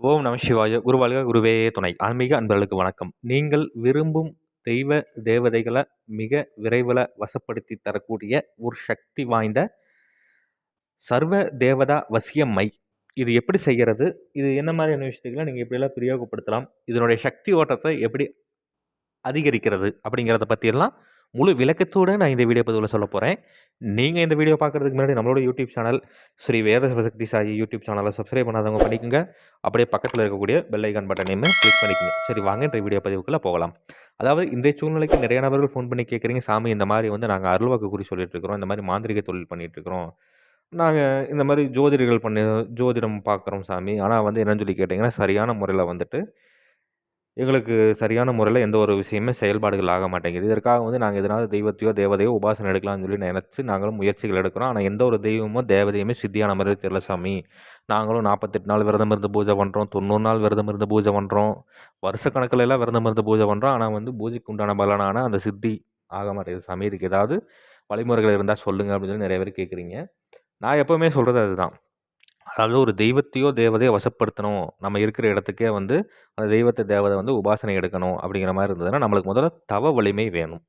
ஓம் நம சிவாய குருவாழ்க குருவே துணை. ஆன்மீக அன்பர்களுக்கு வணக்கம். நீங்கள் விரும்பும் தெய்வ தேவதைகளை மிக விரைவில் வசப்படுத்தி தரக்கூடிய ஒரு சக்தி வாய்ந்த சர்வ தேவதா வசியம்மை இது எப்படி செய்கிறது? இது என்ன மாதிரியான விஷயத்துக்களை நீங்கள் எப்படியெல்லாம் பிரயோகப்படுத்தலாம்? இதனுடைய சக்தி ஓட்டத்தை எப்படி அதிகரிக்கிறது அப்படிங்கிறத பற்றியெல்லாம் முழு விளக்கத்தோடு நான் இந்த வீடியோ பதிவில் சொல்ல போகிறேன் நீங்கள் இந்த வீடியோ பார்க்குறதுக்கு முன்னாடி நம்மளோட YouTube channel Shri Veda Sivasakthi Sai YouTube சேனலை சப்ஸ்கிரைப் பண்ணாதவங்க பண்ணிக்கோங்க. அப்படியே பக்கத்தில் இருக்கக்கூடிய பெல் ஐக்கான் பட்டனையுமே கிளிக் பண்ணிக்கோங்க. சரி வாங்க இந்த வீடியோ பதிவுக்குள்ளே போகலாம். அதாவது இந்த சூழ்நிலைக்கு நிறைய நபர்கள் ஃபோன் பண்ணி கேட்குறீங்க சாமி இந்த மாதிரி வந்து நாங்கள் அருள்வாக்கு குறி சொல்லிட்டு இருக்கிறோம். இந்த மாதிரி மாந்திரிக தொழில் பண்ணிகிட்டு இருக்கிறோம். நாங்கள் இந்த மாதிரி ஜோதிடர்கள் பண்ணி ஜோதிடம் பார்க்குறோம் சாமி. ஆனால் வந்து என்னன்னு சொல்லி கேட்டிங்கன்னா சரியான முறையில் வந்துட்டு எங்களுக்கு சரியான முறையில் எந்த ஒரு விஷயமே செயல்பாடுகள் ஆக மாட்டேங்குது. இதற்காக வந்து நாங்கள் எதனால் தெய்வத்தையோ தேவதையோ உபாசனை எடுக்கலாம்னு சொல்லி நினச்சி நாங்களும் முயற்சிகள் எடுக்கிறோம். ஆனால் எந்த ஒரு தெய்வமோ தேவதையுமே சித்தியான மாதிரி தெரியல சாமி. நாங்களும் நாற்பத்தெட்டு நாள் விரதம் இருந்து பூஜை பண்ணுறோம் தொண்ணூறு நாள் விரதம் இருந்து பூஜை பண்ணுறோம் வருஷக்கணக்கில் எல்லாம் விரதம் இருந்து பூஜை பண்ணுறோம் ஆனால் வந்து பூஜைக்கு உண்டான பலனான அந்த சித்தி ஆக மாட்டேங்குது சாமி. இதுக்கு ஏதாவது வழிமுறைகள் இருந்தால் சொல்லுங்கள் அப்படின்னு சொல்லி நிறைய பேர் கேட்குறீங்க நான் எப்போவுமே சொல்கிறது அதுதான். அதாவது ஒரு தெய்வத்தையோ தேவதையோ வசப்படுத்தணும். நம்ம இருக்கிற இடத்துக்கே வந்து அந்த தெய்வத்தை தேவதை வந்து உபாசனை எடுக்கணும் அப்படிங்கிற மாதிரி இருந்ததுன்னா நம்மளுக்கு முதல்ல தவ வலிமை வேணும்.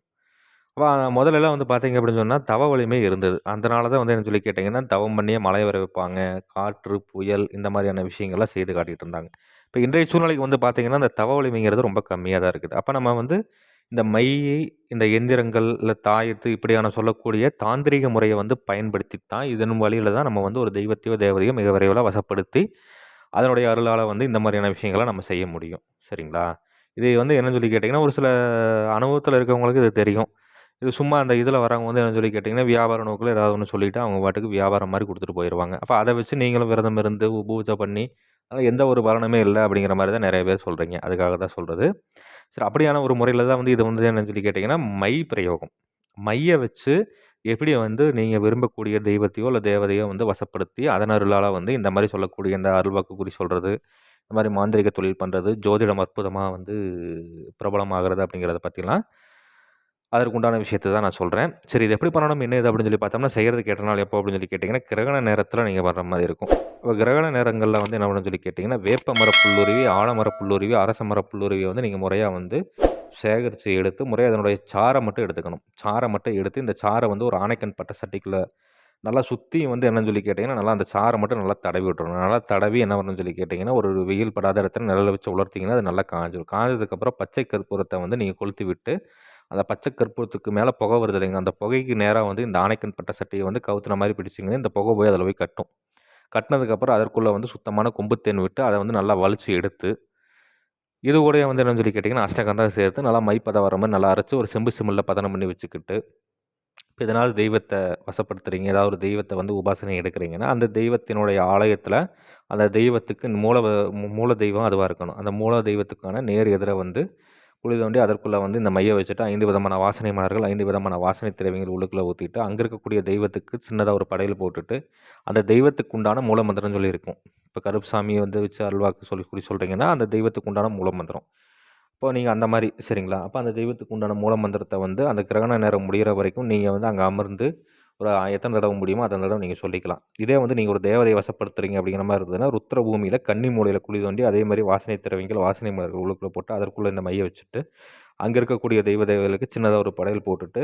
அப்போ முதல்லலாம் வந்து பார்த்தீங்க அப்படின்னு சொன்னால் தவ வலிமை இருந்தது. அதனால தான் வந்து என்ன சொல்லி கேட்டிங்கன்னா தவம் பண்ணியே மழை வர வைப்பாங்க. காற்று புயல் இந்த மாதிரியான விஷயங்கள்லாம் செய்து காட்டிகிட்டு இருந்தாங்க. இப்போ இன்றைய சூழ்நிலைக்கு வந்து பார்த்திங்கன்னா அந்த தவ வலிமைங்கிறது ரொம்ப கம்மியாக தான் இருக்குது. அப்போ நம்ம வந்து இந்த மை இந்த எந்திரங்கள் இல்லை தாயத்து இப்படியான சொல்லக்கூடிய தாந்திரிக முறையை வந்து பயன்படுத்தி தான் இதன் வழியில் தான் நம்ம வந்து ஒரு தெய்வத்தையோ தேவதையோ மிக விரைவில் வசப்படுத்தி அதனுடைய அருளால் வந்து இந்த மாதிரியான விஷயங்களை நம்ம செய்ய முடியும். சரிங்களா? இது வந்து என்னன்னு சொல்லி கேட்டிங்கன்னா ஒரு சில அனுபவத்தில் இருக்கவங்களுக்கு இது தெரியும். இது சும்மா அந்த இதில் வரவங்க வந்து என்ன சொல்லி கேட்டிங்கன்னா வியாபார நோக்கில் ஏதாவது ஒன்று சொல்லிவிட்டு அவங்க பாட்டுக்கு வியாபாரம் மாதிரி கொடுத்துட்டு போயிடுவாங்க அப்போ அதை வச்சு நீங்களும் விரதம் இருந்து பூஜை பண்ணி அதனால் எந்த ஒரு பலனுமே இல்லை அப்படிங்கிற மாதிரி தான் நிறைய பேர் சொல்கிறீங்க அதுக்காக தான் சொல்கிறது சரி அப்படியான ஒரு முறையில் தான் வந்து இது வந்து என்னன்னு சொல்லி கேட்டிங்கன்னா மை பிரயோகம். மையை வச்சு எப்படி வந்து நீங்கள் விரும்பக்கூடிய தெய்வத்தையோ இல்லை தேவதையோ வந்து வசப்படுத்தி அதன் அருளால் வந்து இந்த மாதிரி சொல்லக்கூடிய இந்த அருள்வாக்கு குறி சொல்கிறது இந்த மாதிரி மாந்திரிக தொழில் பண்ணுறது ஜோதிடம் அற்புதமாக வந்து பிரபலமாகிறது அப்படிங்கிறத பற்றிலாம் அதற்குண்டான விஷயத்தை தான் நான் சொல்கிறேன் சரி இது எப்படி பண்ணணும்? என்ன இது அப்படின்னு சொல்லி பார்த்தோம்னா செய்கிறது கேட்டனால எப்போ அப்படின்னு சொல்லி கேட்டிங்கன்னா கிரகண நேரத்தில் நீங்கள் வர்ற மாதிரி இருக்கும். இப்போ கிரகண நேரங்களில் வந்து என்ன பண்ணணும்னு சொல்லி கேட்டிங்கன்னா வேப்ப மர புல்லுருவி ஆலமர புல்லுருவி அரச மர புல்லுருவி வந்து நீங்கள் முறையாக வந்து சேகரித்து எடுத்து முறையாக அதனுடைய சாரை மட்டும் எடுத்துக்கணும். சாரை மட்டும் எடுத்து இந்த சாரை வந்து ஒரு ஆணைக்கன் பட்ட சட்டிக்குள்ளே நல்லா சுற்றி வந்து என்னன்னு சொல்லி கேட்டிங்கன்னா நல்லா அந்த சாரை மட்டும் நல்லா தடவி விட்டுறணும். நல்லா தடவி என்ன பண்ணணும்னு சொல்லி கேட்டிங்கன்னா ஒரு வெயில் படாத இடத்துல நிழல வச்சு உலர்த்திங்கன்னா அது நல்லா காஞ்சிடும் காஞ்சதுக்கப்புறம் பச்சை கற்பூரத்தை வந்து நீங்கள் கொளுத்தி விட்டு அந்த பச்சை கற்பூரத்துக்கு மேலே புகை வருது இல்லைங்க அந்த புகைக்கு நேராக வந்து இந்த ஆணைக்கன் பட்ட சட்டையை வந்து கவுத்துன மாதிரி பிடிச்சிங்கன்னா இந்த புகை போய் அதில் போய் கட்டும். கட்டினதுக்கப்புறம் அதற்குள்ளே வந்து சுத்தமான கொம்புத்தேன் விட்டு அதை வந்து நல்லா வலிச்சு எடுத்து இது கூட வந்து என்னன்னு சொல்லி கேட்டிங்கன்னா அஷ்டகந்தா சேர்த்து நல்லா மைப்பதை வர மாதிரி நல்லா அரைச்சி ஒரு செம்பு சிம்மில் பதனம் பண்ணி வச்சுக்கிட்டு இப்போ இதனால் தெய்வத்தை வசப்படுத்துகிறீங்க ஏதாவது ஒரு தெய்வத்தை வந்து உபாசனை எடுக்கிறீங்கன்னா அந்த தெய்வத்தினுடைய ஆலயத்தில் அந்த தெய்வத்துக்கு மூல மூல தெய்வம் அதுவாக இருக்கணும். அந்த மூல தெய்வத்துக்கான நேர் எதிரை வந்து குழி தோண்டி அதற்குள்ளே வந்து இந்த மையை வச்சுட்டு ஐந்து விதமான வாசனை மலர்கள் ஐந்து விதமான வாசனை திரவியங்கள் உள்ளுக்குள்ளே ஊற்றிட்டு அங்கே இருக்கக்கூடிய தெய்வத்துக்கு சின்னதாக ஒரு படையில் போட்டுட்டு அந்த தெய்வத்துக்கு உண்டான மூலமந்திரம் சொல்லியிருக்கும். இப்போ கருப்புசாமியை வந்து வச்சு அல்வாக்கு சொல்லி கூடி சொல்கிறீங்கன்னா அந்த தெய்வத்துக்கு உண்டான மூலமந்திரம் இப்போ நீங்கள் அந்த மாதிரி சரிங்களா? அப்போ அந்த தெய்வத்துக்கு உண்டான மூலமந்திரத்தை வந்து அந்த கிரகண நேரம் முடிகிற வரைக்கும் நீங்கள் வந்து அங்கே அமர்ந்து ஒரு எத்தனை தடவை முடியுமோ அத்தனை தடவை நீங்கள் சொல்லிக்கலாம். இதே வந்து நீங்கள் ஒரு தேவதையை வசப்படுத்துறீங்க அப்படிங்கிற மாதிரி இருந்ததுன்னா ருத்ர பூமியில் கன்னி மூலையில் குழி தோண்டி அதே மாதிரி வாசனை திறவிங்கள் வாசனை மலர்கள் உள்ளுக்குள்ளே போட்டு அதற்குள்ளே இந்த மைய வச்சுட்டு அங்கே இருக்கக்கூடிய தெய்வ தேவதைகளுக்கு சின்னதாக ஒரு படையல் போட்டுட்டு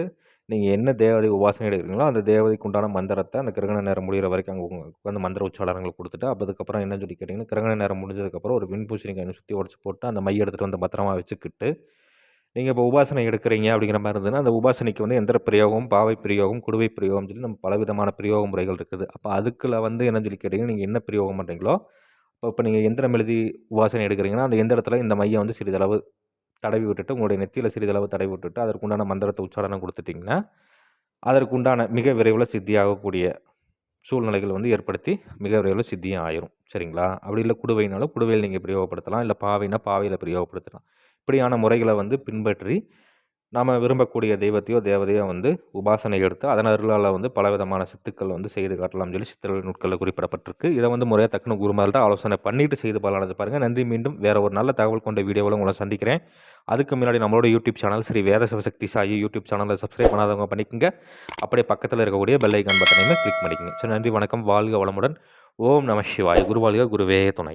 நீங்கள் என்ன தேவதை உபாசனை எடுக்கிறீங்களோ அந்த தேவதைக்கு உண்டான மந்திரத்தை அந்த கிரகண நேரம் முடிகிற வரைக்கும் அங்கே வந்து மந்திர உச்சாரணங்கள் கொடுத்துட்டு அதுக்கப்புறம் என்ன சொல்லி கேட்டிங்கன்னா கிரகண நேரம் முடிஞ்சதுக்கப்புறம் ஒரு விண்பூசணிக்காய் சுற்றி உடச்சி போட்டு அந்த மைய எடுத்துகிட்டு வந்து பத்திரமா வச்சுக்கிட்டு நீங்கள் இப்போ உபாசனை எடுக்கிறீங்க அப்படிங்கிற மாதிரி இருந்ததுன்னா அந்த உபாசனைக்கு வந்து எந்திர பிரயோகம் பாவை பிரயோகம் குடுவை பிரயோகம் சொல்லி நம்ம பலவிதமான பிரயோக முறைகள் இருக்குது. அப்போ அதுக்குள்ள வந்து என்ன சொல்லி கேட்டிங்கன்னா நீங்கள் என்ன பிரயோகம் பண்ணுறீங்களோ இப்போ இப்போ நீங்கள் எந்திரம் எழுதி உபாசனை எடுக்கிறீங்கன்னா அந்த எந்திரத்தில் இந்த மையம் வந்து சிறிதளவு தடவி விட்டுட்டு உங்களுடைய நெத்தியில் சிறிதளவு தடவி விட்டுட்டு அதற்குண்டான மந்திரத்தை உச்சாரணம் கொடுத்துட்டிங்கன்னா அதற்குண்டான மிக விரைவில் சித்தியாகக்கூடிய சூழ்நிலைகள் வந்து ஏற்படுத்தி மிக விரைவில் சித்தியும் ஆயிரும். சரிங்களா? அப்படி இல்லை குடுவைனாலும் குடுவையில் நீங்கள் பிரயோகப்படுத்தலாம். இல்லை பாவைனா பாவையில் பிரயோகப்படுத்தலாம். இப்படியான முறைகளை வந்து பின்பற்றி நாம் விரும்பக்கூடிய தெய்வத்தையோ தேவதையோ வந்து உபாசனை எடுத்து அதன் அருளால் வந்து பலவிதமான சித்துக்கள் வந்து செய்து காட்டலாம் சொல்லி சித்தர்கள் நூட்களில் குறிப்பிடப்பட்டிருக்கு. இதை வந்து முறையாக தக்கன குருமார்கிட்ட ஆலோசனை பண்ணிட்டு செய்து பலனது பாருங்கள் நன்றி. மீண்டும் வேறு ஒரு நல்ல தகவல் கொண்ட வீடியோவில் உங்களை சந்திக்கிறேன். அதுக்கு முன்னாடி நம்மளோட YouTube channel Shri Veda Sivasakthi Sai YouTube சேனலில் சப்ஸ்கிரைப் பண்ணாதவங்க பண்ணிக்கோங்க. அப்படியே பக்கத்தில் இருக்கக்கூடிய பெல் ஐக்கான் பட்டனையுமே கிளிக் பண்ணிக்கோங்க. ஸோ நன்றி வணக்கம். வாழ்க வளமுடன். ஓம் நம சிவாய். குருவாளிக குருவே துணை.